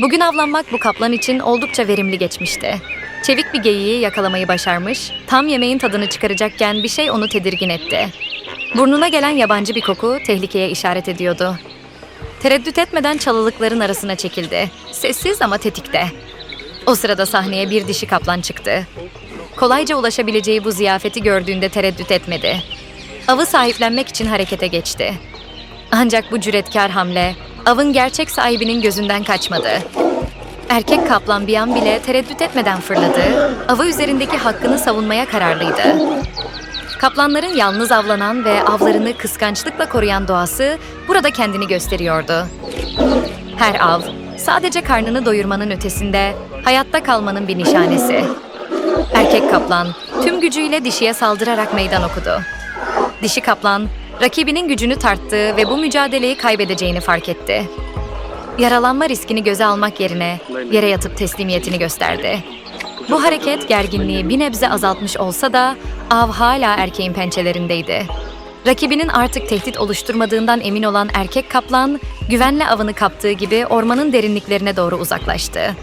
Bugün avlanmak bu kaplan için oldukça verimli geçmişti. Çevik bir geyiği yakalamayı başarmış, tam yemeğin tadını çıkaracakken bir şey onu tedirgin etti. Burnuna gelen yabancı bir koku tehlikeye işaret ediyordu. Tereddüt etmeden çalılıkların arasına çekildi. Sessiz ama tetikte. O sırada sahneye bir dişi kaplan çıktı. Kolayca ulaşabileceği bu ziyafeti gördüğünde tereddüt etmedi. Avı sahiplenmek için harekete geçti. Ancak bu cüretkar hamle avın gerçek sahibinin gözünden kaçmadı. Erkek kaplan bir an bile tereddüt etmeden fırladı. Avı üzerindeki hakkını savunmaya kararlıydı. Kaplanların yalnız avlanan ve avlarını kıskançlıkla koruyan doğası burada kendini gösteriyordu. Her av sadece karnını doyurmanın ötesinde hayatta kalmanın bir nişanesi. Erkek kaplan tüm gücüyle dişiye saldırarak meydan okudu. Dişi kaplan rakibinin gücünü tarttı ve bu mücadeleyi kaybedeceğini fark etti. Yaralanma riskini göze almak yerine yere yatıp teslimiyetini gösterdi. Bu hareket gerginliği bir nebze azaltmış olsa da av hala erkeğin pençelerindeydi. Rakibinin artık tehdit oluşturmadığından emin olan erkek kaplan, güvenle avını kaptığı gibi ormanın derinliklerine doğru uzaklaştı.